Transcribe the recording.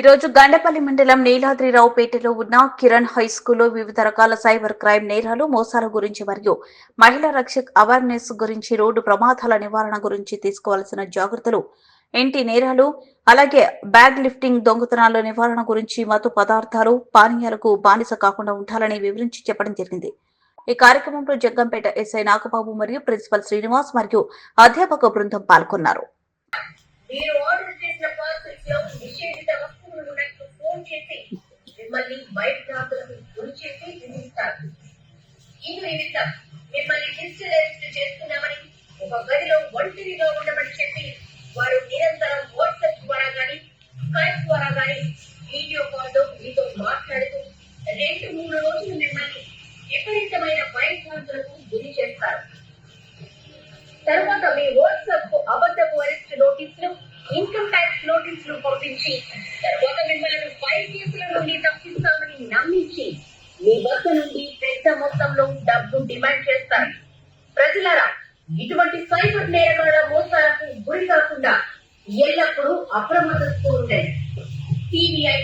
ఈరోజు గండపల్లి మండలం నీలాద్రిరావుపేటలో ఉన్న కిరణ్ హై స్కూల్లో వివిధ రకాల సైబర్ క్రైమ్ నేరాలు మోసాల గురించి మరియు మహిళా రక్షక్ అవేర్నెస్ గురించి రోడ్డు ప్రమాదాల నివారణ గురించి తీసుకోవాల్సిన జాగ్రత్తలు ఇంటి నేరాలు? అలాగే బ్యాగ్ లిఫ్టింగ్ దొంగతనాల నివారణ గురించి మత్తు పదార్థాలు పానీయాలకు బానిస కాకుండా ఉండాలని వివరించి చెప్పడం జరిగింది. ఈ కార్యక్రమంలో జగ్గంపేట ఎస్ఐ నాగబాబు మరియు ప్రిన్సిపల్ శ్రీనివాస్ మరియు అధ్యాపక బృందం పాల్గొన్నారు. చేసి మిమ్మల్ని బయట గురి చేసి నిందిస్తారు. ఈ నిమిత్తం మిమ్మల్ని డిజిటల్ చేస్తున్నామని ఒక గదిలో ఒంటరిగా ఉండమని చెప్పి వారు నిరంతరం వాట్సాప్ ద్వారా గాని స్కైప్ ద్వారా గాని వీడియో కాల్లో మీతో మాట్లాడుతూ రెండు మూడు రోజులు మిమ్మల్ని విపరీతమైన భయభ్రాంతులకు గురి చేస్తారు. తర్వాత మీ వాట్సాప్కు అబద్ధపు అరెస్ట్ నోటీసులు ఇన్కమ్ ట్యాక్స్ నోటీసులు పంపించి తర్వాత మిమ్మల్ని ఫైవ్ కేసుల నుండి తప్పిస్తామని నమ్మించి మీ వద్ద నుండి పెద్ద మొత్తంలో డబ్బు డిమాండ్ చేస్తారు. ప్రజలారా ఇటువంటి సైబర్ నేరగాళ్ళ మోసాలకు గురి కాకుండా ఎల్లప్పుడూ అప్రమత్తతో ఉండండి. సిబిఐ